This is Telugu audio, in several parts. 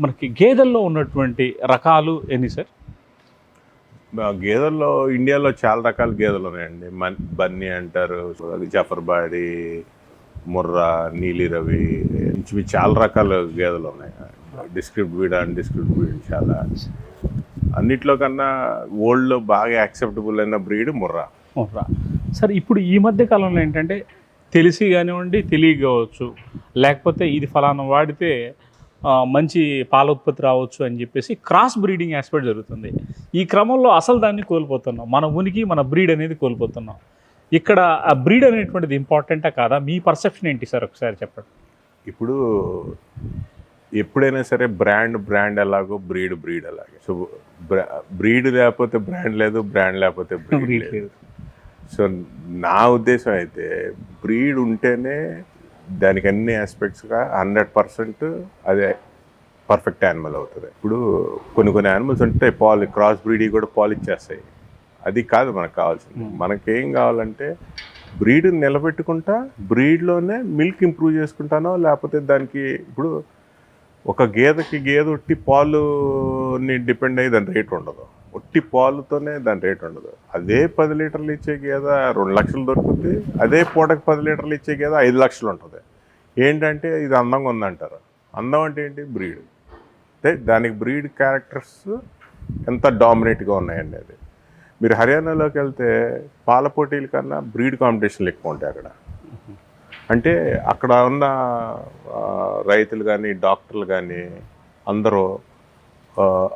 మనకి గేదెల్లో ఉన్నటువంటి రకాలు ఎన్ని సార్? గేదెల్లో ఇండియాలో చాలా రకాల గేదెలు ఉన్నాయండి. మన్ బన్నీ అంటారు జఫర్బాడి ముర్రా నీలి రవి ఇంచుమి చాలా రకాల గేదెలు ఉన్నాయి. Descript breed and descript breed చాలా. అన్నిట్లో కన్నా ఓల్డ్లో బాగా యాక్సెప్టబుల్ అయిన బ్రీడ్ ముర్రా. రా సార్ ఇప్పుడు ఈ మధ్య కాలంలో ఏంటంటే తెలిసి కానివ్వండి తెలియ కావచ్చు. లేకపోతే ఇది ఫలానా వాడితే మంచి పాల ఉత్పత్తి రావచ్చు అని చెప్పేసి క్రాస్ బ్రీడింగ్ ఆస్పెక్ట్ జరుగుతుంది. ఈ క్రమంలో అసలు దాన్ని కోల్పోతున్నాం. మన ఉనికి మన బ్రీడ్ అనేది కోల్పోతున్నాం. ఇక్కడ ఆ బ్రీడ్ అనేటువంటిది ఇంపార్టెంటా కాదా? మీ పర్సెప్షన్ ఏంటి సార్? ఒకసారి చెప్పండి. ఇప్పుడు ఎప్పుడైనా సరే బ్రాండ్ బ్రాండ్ ఎలాగో బ్రీడ్ బ్రీడ్ అలాగే. సో బ్రీడ్ లేకపోతే బ్రాండ్ లేదు బ్రాండ్ లేకపోతే బ్రీడ్ బ్రీడ్ లేదు. సో నా ఉద్దేశం అయితే బ్రీడ్ ఉంటేనే దానికి అన్ని ఆస్పెక్ట్స్గా హండ్రెడ్ పర్సెంట్ అదే పర్ఫెక్ట్ యానిమల్ అవుతుంది. ఇప్పుడు కొన్ని కొన్ని యానిమల్స్ ఉంటాయి పాలి క్రాస్ బ్రీడ్ కూడా పాలు ఇచ్చేస్తాయి అది కాదు మనకు కావాల్సింది. మనకేం కావాలంటే బ్రీడ్ నిలబెట్టుకుంటా బ్రీడ్లోనే మిల్క్ ఇంప్రూవ్ చేసుకుంటానో లేకపోతే దానికి ఇప్పుడు ఒక గేదెకి గేదె ఒట్టి పాలుని డిపెండ్ అయ్యి దాని రేట్ ఉండదు. పొట్టి పాలుతోనే దాని రేట్ ఉండదు. అదే పది లీటర్లు ఇచ్చే గేదె రెండు లక్షలు దొరుకుతుంది. అదే పూటకి పది లీటర్లు ఇచ్చే గేదె ఐదు లక్షలు ఉంటుంది. ఏంటంటే ఇది అందంగా ఉందంటారు. అందం అంటే ఏంటి? బ్రీడ్. అంటే దానికి బ్రీడ్ క్యారెక్టర్స్ ఎంత డామినేట్గా ఉన్నాయండి అది మీరు హర్యానాలోకి వెళ్తే పాల పోటీల కన్నా బ్రీడ్ కాంపిటీషన్లు ఎక్కువ ఉంటాయి అక్కడ. అంటే అక్కడ ఉన్న రైతులు కానీ డాక్టర్లు కానీ అందరూ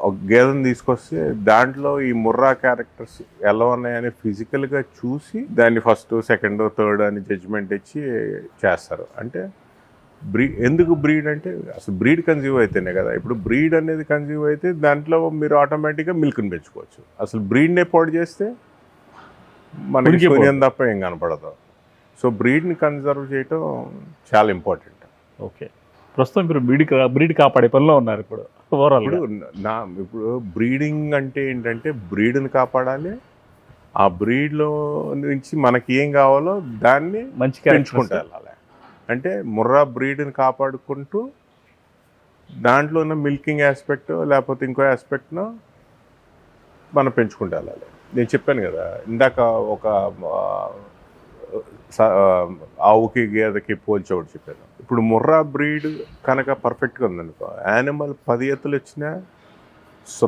ఒక గేదెని తీసుకొస్తే దాంట్లో ఈ ముర్రా క్యారెక్టర్స్ ఎలా ఉన్నాయని ఫిజికల్గా చూసి దాన్ని ఫస్ట్ సెకండ్ థర్డ్ అని జడ్జిమెంట్ ఇచ్చి చేస్తారు. అంటే బ్రీ ఎందుకు బ్రీడ్ అంటే అసలు బ్రీడ్ కన్జ్యూవ్ అయితేనే కదా. ఇప్పుడు బ్రీడ్ అనేది కన్జ్యూవ్ అయితే దాంట్లో మీరు ఆటోమేటిక్గా మిల్క్ని పెంచుకోవచ్చు. అసలు బ్రీడ్నే పాడు చేస్తే మనకి. సూర్యం తప్ప ఏం కనపడదు. సో బ్రీడ్ని కన్జర్వ్ చేయటం చాలా ఇంపార్టెంట్ ఓకే ప్రస్తుతం మీరు బ్రీడ్ బ్రీడ్ కాపాడే పనిలో ఉన్నారు ఇప్పుడు ఓవరాల్ ఇప్పుడు నా ఇప్పుడు బ్రీడింగ్ అంటే ఏంటంటే బ్రీడ్ని కాపాడాలి ఆ బ్రీడ్లో నుంచి మనకి ఏం కావాలో దాన్ని మంచి పెంచుకుంటూ వెళ్ళాలి. అంటే ముర్రా బ్రీడ్ని కాపాడుకుంటూ దాంట్లో ఉన్న మిల్కింగ్ ఆస్పెక్ట్ లేకపోతే ఇంకో ఆస్పెక్ట్ను మనం పెంచుకుంటూ వెళ్ళాలి. నేను చెప్పాను కదా ఇందాక ఒక ఆవుకి గేదెకి పోల్చి ఒకటి చెప్పాను ఇప్పుడు ముర్రా బ్రీడ్ కనుక పర్ఫెక్ట్గా ఉందనుకో యానిమల్ పది ఎత్తులు వచ్చినా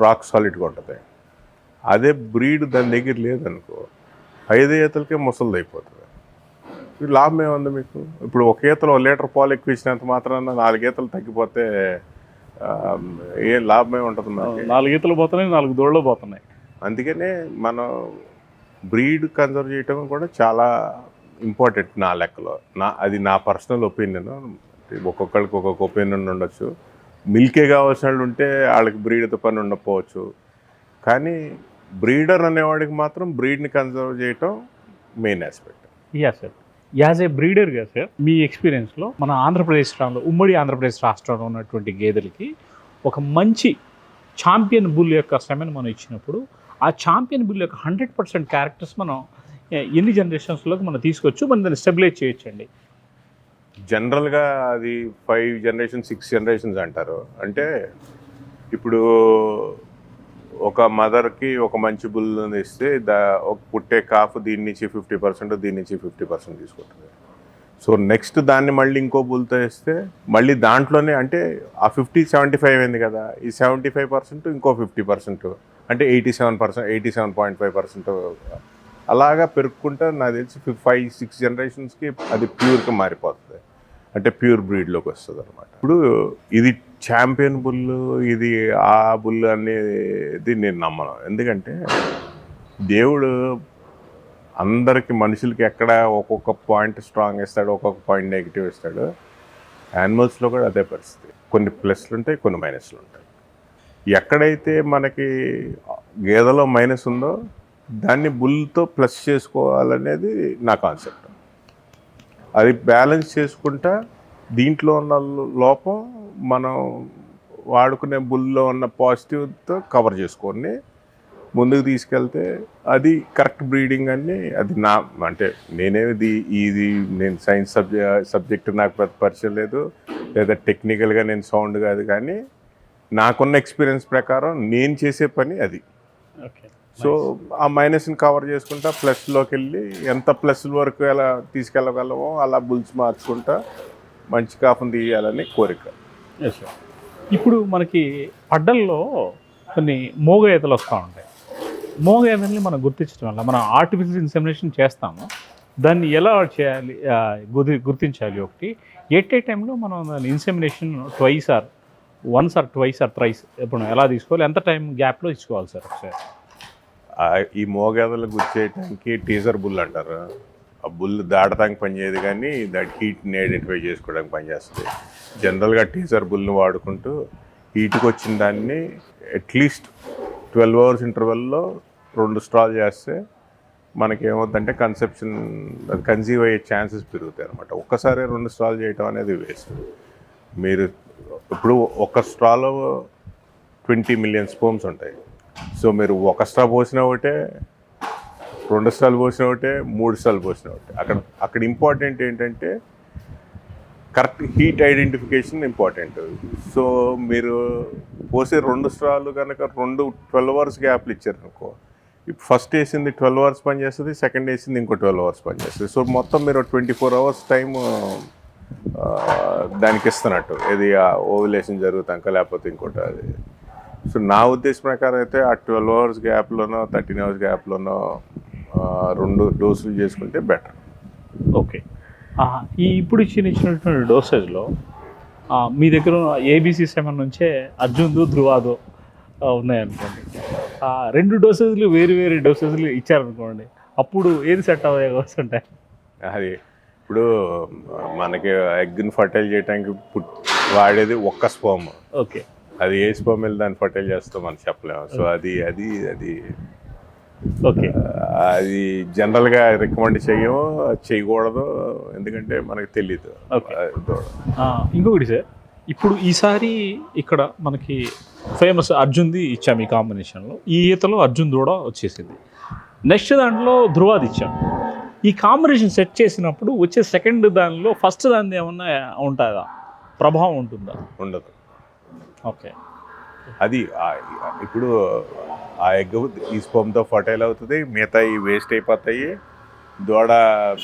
రాక్ సాలిడ్గా ఉంటుంది. అదే బ్రీడ్ దాని దగ్గర లేదనుకో ఐదు ఈతలకే ముసలిది అయిపోతుంది. లాభం ఏముంది మీకు? ఇప్పుడు ఒక ఈతలో ఒక లీటర్ పాలు ఎక్కువ ఇచ్చినంత మాత్రాన నాలుగు ఈతలు తగ్గిపోతే ఏం లాభమే ఉంటుంది నాలుగు ఈతలు పోతున్నాయి నాలుగు దోళ్ళు పోతున్నాయి. అందుకనే మనం బ్రీడ్ కన్జర్వ్ చేయటం కూడా చాలా ఇంపార్టెంట్ నా లెక్కలో. నా అది నా పర్సనల్ ఒపీనియన్ ఒక్కొక్కరికి ఒక్కొక్క ఒపీనియన్ ఉండొచ్చు. మిల్కే కావాల్సిన వాళ్ళు ఉంటే వాళ్ళకి బ్రీడ్తో పని ఉండకపోవచ్చు. కానీ బ్రీడర్ అనేవాడికి మాత్రం బ్రీడ్ని కన్జర్వ్ చేయటం main aspect yeah sir as a బ్రీడర్గా సార్ మీ ఎక్స్పీరియన్స్లో మన ఆంధ్రప్రదేశ్ రాష్ట్రంలో ఉమ్మడి ఆంధ్రప్రదేశ్ రాష్ట్రంలో ఉన్నటువంటి గేదెలకి ఒక మంచి ఛాంపియన్ బుల్ యొక్క శ్రమను మనం ఇచ్చినప్పుడు ఆ ఛాంపియన్ బుల్ యొక్క హండ్రెడ్ పర్సెంట్ క్యారెక్టర్స్ మనం ఎన్ని జనరేషన్స్లోకి మనం తీసుకోవచ్చు మనం దాన్ని స్టెబిలైజ్ చేయొచ్చండి. జనరల్గా అది ఫైవ్ జనరేషన్ సిక్స్ జనరేషన్స్ అంటారు. అంటే ఇప్పుడు ఒక మదర్కి ఒక మంచి బుల్ని ఇస్తే దా ఒక పుట్టే కాఫ్ దీని నుంచి ఫిఫ్టీ పర్సెంట్ దీని నుంచి ఫిఫ్టీ పర్సెంట్ తీసుకుంటుంది. సో నెక్స్ట్ దాన్ని మళ్ళీ ఇంకో బుల్తో ఇస్తే మళ్ళీ దాంట్లోనే అంటే ఆ ఫిఫ్టీ సెవెంటీ ఫైవ్ అయింది కదా ఈ సెవెంటీ ఫైవ్ పర్సెంట్ ఇంకో ఫిఫ్టీ పర్సెంట్ అంటే eighty seven percent eighty seven point five percent అలాగా పెరుక్కుంటే నాకు తెలిసి ఫైవ్ సిక్స్ జనరేషన్స్కి అది ప్యూర్గా మారిపోతుంది. అంటే ప్యూర్ బ్రీడ్లోకి వస్తుంది అనమాట ఇప్పుడు ఇది ఛాంపియన్ బుల్ ఇది ఆ బుల్ అనేది నేను నమ్మను. ఎందుకంటే దేవుడు అందరికి మనుషులకి ఎక్కడ ఒక్కొక్క పాయింట్ స్ట్రాంగ్ ఇస్తాడు ఒక్కొక్క పాయింట్ నెగిటివ్ ఇస్తాడు యానిమల్స్లో కూడా అదే పరిస్థితి. కొన్ని ప్లస్లు ఉంటాయి కొన్ని మైనస్లు ఉంటాయి. ఎక్కడైతే మనకి గేదెలో మైనస్ ఉందో దాన్ని బుల్తో ప్లస్ చేసుకోవాలనేది నా కాన్సెప్ట్. అది బ్యాలెన్స్ చేసుకుంటా దీంట్లో ఉన్న లోపం మనం వాడుకునే బుల్లో ఉన్న పాజిటివ్తో కవర్ చేసుకొని ముందుకు తీసుకెళ్తే అది కరెక్ట్ బ్రీడింగ్ అని అది నా అంటే నేనేది ఇది నేను సైన్స్ సబ్జెక్ట్ సబ్జెక్ట్ నాకు పరిచయం లేదు లేదా టెక్నికల్గా నేను సౌండ్ కాదు కానీ నాకున్న ఎక్స్పీరియన్స్ ప్రకారం నేను చేసే పని అది. సో ఆ మైనస్ని కవర్ చేసుకుంటా ప్లస్లోకి వెళ్ళి ఎంత ప్లస్ వరకు ఎలా తీసుకెళ్ళగలమో అలా బుల్స్ మార్చుకుంటా మంచి కాపుని తీయాలని కోరిక. ఇప్పుడు మనకి పడ్డల్లో కొన్ని మోగ ఈతలు వస్తూ ఉంటాయి. మోగ ఈతల్ని మనం గుర్తించడం వల్ల మనం ఆర్టిఫిషియల్ ఇన్సెమినేషన్ చేస్తాము. దాన్ని ఎలా చేయాలి గుర్తించాలి ఒకటి? ఎట్ ఏ టైంలో మనం దాని insemination twice or once or twice or thrice ఇప్పుడు ఎలా తీసుకోవాలి? ఎంత టైం గ్యాప్లో ఇచ్చుకోవాలి సార్ ఒకసారి? ఈ మోగాదలకు గుర్చేయటానికి టీజర్ బుల్ అంటారు. ఆ బుల్ దాటడానికి పనిచేయదు కానీ దాని హీట్ని ఐడెంటిఫై చేసుకోవడానికి పనిచేస్తుంది జనరల్గా టీజర్ బుల్ని వాడుకుంటూ హీట్కి వచ్చిన దాన్ని అట్లీస్ట్ ట్వెల్వ్ అవర్స్ ఇంటర్వెల్లో రెండు స్ట్రాల్ చేస్తే మనకేమవుతుందంటే కన్సెప్షన్ కన్సీవ్ అయ్యే ఛాన్సెస్ పెరుగుతాయి అనమాట ఒక్కసారి రెండు స్ట్రాల్ చేయటం అనేది వేస్ట్. మీరు ఇప్పుడు ఒక స్ట్రాలో ట్వంటీ మిలియన్ స్పోమ్స్ ఉంటాయి. సో మీరు ఒక స్ట్రా పోసిన ఒకటే రెండు స్టాల్ పోసిన ఒకటే మూడు స్టాల్ పోసిన ఒకటే. అక్కడ అక్కడ ఇంపార్టెంట్ ఏంటంటే correct heat identification important so మీరు పోసే రెండు స్ట్రాలు కనుక రెండు ట్వెల్వ్ అవర్స్ గ్యాప్లు ఇచ్చారు అనుకో ఇప్పుడు ఫస్ట్ వేసింది ట్వెల్వ్ అవర్స్ పనిచేస్తుంది సెకండ్ వేసింది ఇంకో ట్వెల్వ్ అవర్స్ పనిచేస్తుంది. సో మొత్తం మీరు ట్వంటీ ఫోర్ అవర్స్ టైం దానికి ఇస్తున్నట్టు. ఇది ఓవులేషన్ జరుగుతాక లేకపోతే ఇంకోటి అది. సో నా ఉద్దేశం ప్రకారం అయితే ఆ ట్వెల్వ్ అవర్స్ గ్యాప్లోనో థర్టీన్ అవర్స్ గ్యాప్లోనో రెండు డోసులు చేసుకుంటే బెటర్ ఓకే. ఈ ఇప్పుడు ఇచ్చిన ఇచ్చినటువంటి డోసేజ్లో మీ దగ్గర ఏబీసీ సెవెన్ నుంచే అర్జున్దు ధృవాదో ఉన్నాయనుకోండి. రెండు డోసేజ్లు వేరు వేరు డోసేజ్లు ఇచ్చారనుకోండి అప్పుడు ఏది సెట్ అవ్వే ఉంటాయి? అది ఇప్పుడు మనకి ఎగ్ని ఫర్టైల్ చేయడానికి వాడేది ఒక్క స్పోమ్ ఓకే. అది ఏ స్పోమ్ వెళ్ళి దాన్ని ఫర్టైల్ చేస్తాం మనం చెప్పలేము. సో అది అది అది. ఓకే. అది జనరల్గా రికమెండ్ చేయము చేయకూడదు. ఎందుకంటే మనకు తెలియదు ఇంకొకటి సార్ ఇప్పుడు ఈసారి ఇక్కడ మనకి ఫేమస్ అర్జున్ది ఇచ్చాము ఈ కాంబినేషన్లో ఈ ఈతలో అర్జున్ కూడా వచ్చేసింది. నెక్స్ట్ దాంట్లో ధృవాది ఇచ్చాం ఈ కాంబినేషన్ సెట్ చేసినప్పుడు వచ్చే సెకండ్ దానిలో ఫస్ట్ దాని ఏమన్నా ఉంటుందా? ప్రభావం ఉంటుందా? ఉండదు. ఓకే. అది ఇప్పుడు ఆ ఎగ్ ఈ స్పోమ్తో ఫర్టైల్ అవుతుంది మిగతా వేస్ట్ అయిపోతాయి దూడ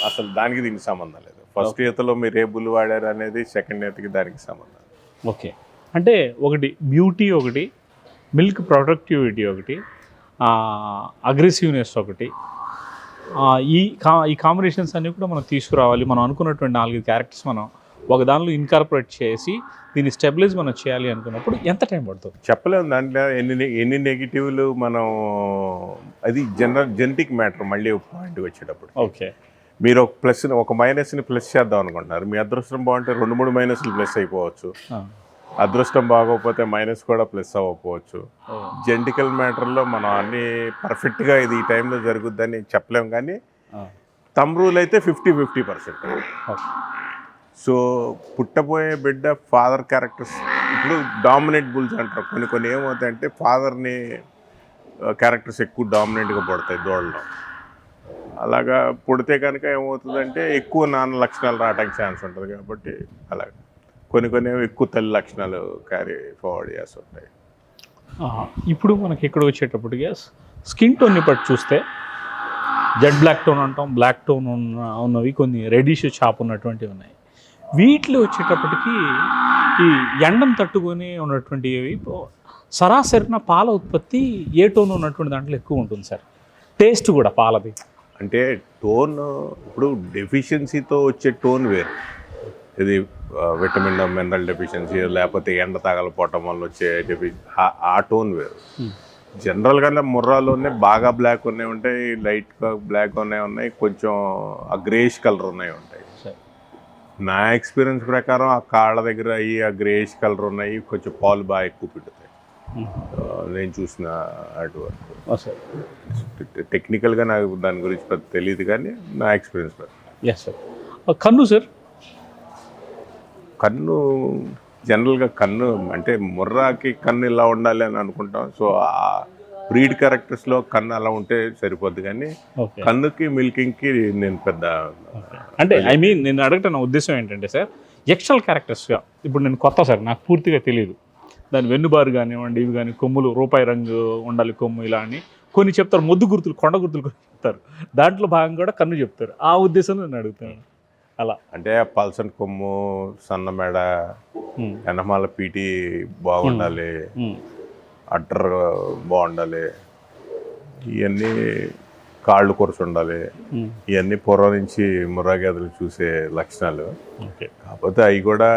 అసలు దానికి దీనికి సంబంధం లేదు. ఫస్ట్ ఈతలో మీరు ఏ బుల్ వాడారు అనేది సెకండ్ ఈతకి దానికి సంబంధం ఓకే. అంటే ఒకటి బ్యూటీ ఒకటి మిల్క్ ప్రొడక్టివిటీ ఒకటి అగ్రెసివ్నెస్ ఒకటి ఈ కా ఈ కాంబినేషన్స్ అన్నీ కూడా మనం తీసుకురావాలి. మనం అనుకున్నటువంటి నాలుగు క్యారెక్టర్స్ మనం ఒక దానిలో ఇన్కార్పొరేట్ చేసి దీన్ని స్టెబిలైజ్ మనం చేయాలి అనుకున్నప్పుడు ఎంత టైం పడుతుంది? చెప్పలేము దాంట్లో ఎన్ని ఎన్ని నెగిటివ్లు మనం అది జనరల్ జెనటిక్ మ్యాటర్ మళ్ళీ పాయింట్ వచ్చేటప్పుడు ఓకే. మీరు ఒక ప్లస్ ఒక మైనస్ని ప్లస్ చేద్దాం అనుకుంటున్నారు. మీ అదృష్టం బాగుంటే రెండు మూడు మైనస్లు ప్లస్ అయిపోవచ్చు. అదృష్టం బాగోకపోతే మైనస్ కూడా ప్లస్ అవ్వకపోవచ్చు. జెంటికల్ మ్యాటర్లో మనం అన్ని పర్ఫెక్ట్గా ఇది ఈ టైంలో జరుగుద్దని చెప్పలేం కానీ తమ్ రూల్ అయితే ఫిఫ్టీ ఫిఫ్టీ పర్సెంట్. సో పుట్టబోయే బిడ్డ ఫాదర్ క్యారెక్టర్స్ ఇప్పుడు డామినేట్ బుల్స్ అంటారు. కొన్ని కొన్ని ఏమవుతాయంటే ఫాదర్ని క్యారెక్టర్స్ ఎక్కువ డామినేట్గా పడతాయి దోళ్ళలో అలాగా పుడితే కనుక ఏమవుతుందంటే ఎక్కువ నాన్న లక్షణాలు రావడానికి ఛాన్స్ ఉంటుంది కాబట్టి అలాగ. కొన్ని కొన్ని ఎక్కువ తల్లి లక్షణాలు క్యారీ ఫార్వర్డ్ చేస్తుంటాయి. ఇప్పుడు మనకి ఇక్కడ వచ్చేటప్పటికి స్కిన్ టోన్ని బట్టి చూస్తే జెడ్ బ్లాక్ టోన్ అంటాం బ్లాక్ టోన్ ఉన్న ఉన్నవి కొన్ని రెడిష్ చాప్ ఉన్నటువంటివి ఉన్నాయి. వీటిలో వచ్చేటప్పటికి ఈ ఎండను తట్టుకొని ఉన్నటువంటివి సరాసరిన పాల ఉత్పత్తి ఏ టోన్ ఉన్నటువంటి దాంట్లో ఎక్కువ ఉంటుంది సార్? టేస్ట్ కూడా పాలది. అంటే టోన్ ఇప్పుడు డెఫిషియన్సీతో వచ్చే టోన్ వేరు. ఇది విటమిన్ మినరల్ డెఫిషియన్సీ లేకపోతే ఎండ తగలపోవటం వల్ల వచ్చే డెఫి ఆ- టోన్ వేరు. జనరల్గానే ముర్రాలోనే బాగా బ్లాక్ ఉన్నాయి ఉంటాయి లైట్గా బ్లాక్ ఉన్నాయి ఉన్నాయి కొంచెం ఆ గ్రేష్ కలర్ ఉన్నాయి ఉంటాయి. సరే. నా ఎక్స్పీరియన్స్ ప్రకారం ఆ కాళ్ళ దగ్గర అయ్యి ఆ గ్రేష్ కలర్ ఉన్నాయి కొంచెం పాలు బాగా ఎక్కువ పెట్టుతాయి ఆ, నేను చూసిన అటు వరకు. టెక్నికల్గా నాకు దాని గురించి పెద్ద తెలియదు కానీ నా ఎక్స్పీరియన్స్ ప్రకారం. ఎస్ సార్ కన్ను సార్ కన్ను జనరల్గా కన్ను అంటే ముర్రాకి కన్ను ఇలా ఉండాలి అని అనుకుంటాం. సో ఆ బ్రీడ్ క్యారెక్టర్స్లో కన్ను అలా ఉంటే సరిపోద్ది కానీ కన్నుకి మిల్కింగ్కి నేను పెద్ద అంటే ఐ మీన్ నేను అడగటం నా ఉద్దేశం ఏంటంటే సార్ ఎక్స్టల్ క్యారెక్టర్స్గా ఇప్పుడు నేను కొత్త సార్ నాకు పూర్తిగా తెలియదు దాని వెన్నుబారు కానివ్వండి ఇవి కానీ కొమ్ములు రూపాయి రంగు ఉండాలి కొమ్ము ఇలా అని. కొన్ని చెప్తారు మొద్దు గుర్తులు కొండ గుర్తులు చెప్తారు. దాంట్లో భాగం కూడా కన్ను చెప్తారు. ఆ ఉద్దేశంలో నేను అడుగుతాను. అలా. అంటే పల్సన్ కొమ్ము సన్న మెడ ఉమ్, వెనమాల పీటి బాగుండాలి. అడ్డర్ బాగుండాలి. ఇవన్నీ కాళ్ళు కొరసు ఉండాలి. ఇవన్నీ పూర్వం నుంచి ముర్రా గేదెలు చూసే లక్షణాలు. ఓకే. కాకపోతే అవి కూడా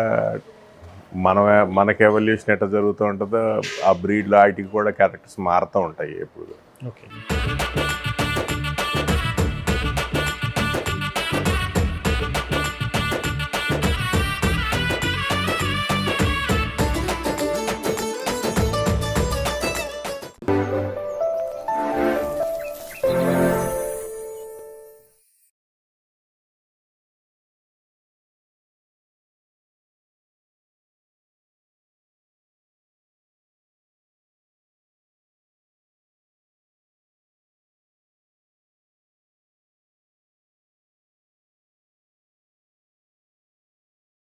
మన మనకి ఎవల్యూషన్ ఎట్లా జరుగుతూ ఉంటుందో ఆ బ్రీడ్లో వాటికి కూడా క్యారెక్టర్స్ మారుతూ ఉంటాయి ఎప్పుడు. ఓకే.